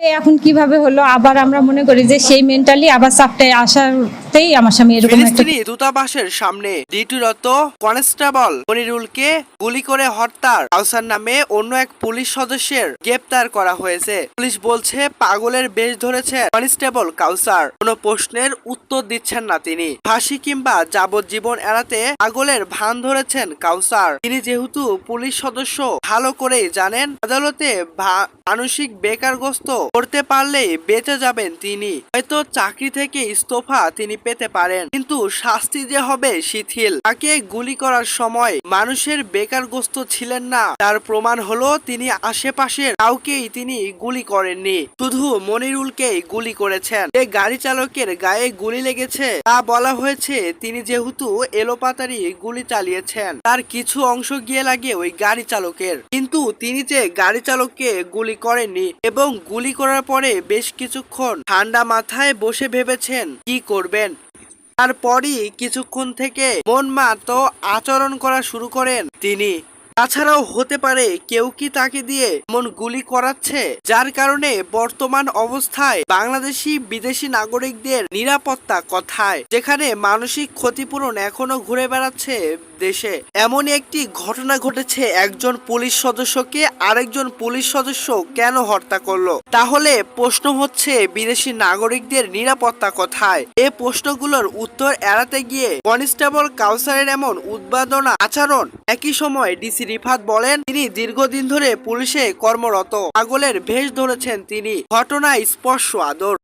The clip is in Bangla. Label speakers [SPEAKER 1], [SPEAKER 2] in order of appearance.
[SPEAKER 1] এখন কীভাবে হলো? আবার আমরা মনে করি যে সেই মেন্টালি আবার চাপটায় আসাতেই আমার স্বামী এরকম একটা
[SPEAKER 2] দূতাবাসের সামনে ডিউটিরত কনস্টেবল মনিরুলকে গুলি করে হত্যার কাউসার নামে অন্য এক পুলিশ সদস্যের গ্রেপ্তার করা হয়েছে। পুলিশ বলছে, পাগলের বেশ ধরেছে কনস্টেবল কাউসার। কোনো প্রশ্নের উত্তর দিচ্ছেন না তিনি। ফাঁসি কিংবা যাবজ্জীবন এড়াতে পাগলের ভান ধরেছেন কাউসার। তিনি যেহেতু পুলিশ সদস্য, ভালো করেই জানেন, আদালতে মানসিক বেকারগ্রস্ত করতে পারলেই বেঁচে যাবেন তিনি। হয়তো চাকরি থেকে ইস্তফা তিনি পেতে পারেন। কিন্তু শাস্তি যে হবে শিথিল। তাকে গুলি করার সময় মানুষের বেকারগ্রস্ত ছিলেন না। তার প্রমাণ হলো তিনি আশেপাশের কাউকেই তিনি গুলি করেননি। শুধু মনিরুলকেই গুলি করেছেন। যে গাড়ি চালকের গায়ে গুলি লেগেছে, তা বলা হয়েছে তিনি যেহেতু এলোপাতারি গুলি চালিয়েছেন। তার কিছু অংশ গিয়ে লাগে ওই গাড়ি চালকের। কিন্তু তিনি যে গাড়ি চালককে গুলি করেননি এবং গুলি করার পরে বেশ কিছুক্ষণ ঠান্ডা মাথায় বসে ভেবেছেন, কি করবেন? তারপরই কিছুক্ষণ থেকে মন মাতো আচরণ করা শুরু করেন তিনি। তাছাড়াও হতে পারে কেউ কি তাকে দিয়ে মন গুলি করাচ্ছে, যার কারণে বর্তমান অবস্থায় বাংলাদেশি বিদেশি নাগরিকদের নিরাপত্তা কথায়, যেখানে মানসিক ক্ষতিপূরণ এখনও ঘুরে বেড়াচ্ছে দেশে। এমনই একটি ঘটনা ঘটেছে, একজন পুলিশ সদস্যকে আরেকজন পুলিশ সদস্য কেন হত্যা করল? তাহলে প্রশ্ন হচ্ছে, বিদেশি নাগরিকদের নিরাপত্তা কথায়? এ প্রশ্নগুলোর উত্তর এড়াতে গিয়ে কনস্টেবল কাউসারের এমন উদ্বাদনা আচরণ একই সময় ডিসি রিফাত বলেন, তিনি দীর্ঘদিন ধরে পুলিশে কর্মরত। পাগলের ভেষ ধরেছেন তিনি। ঘটনায় স্পর্শ আদর।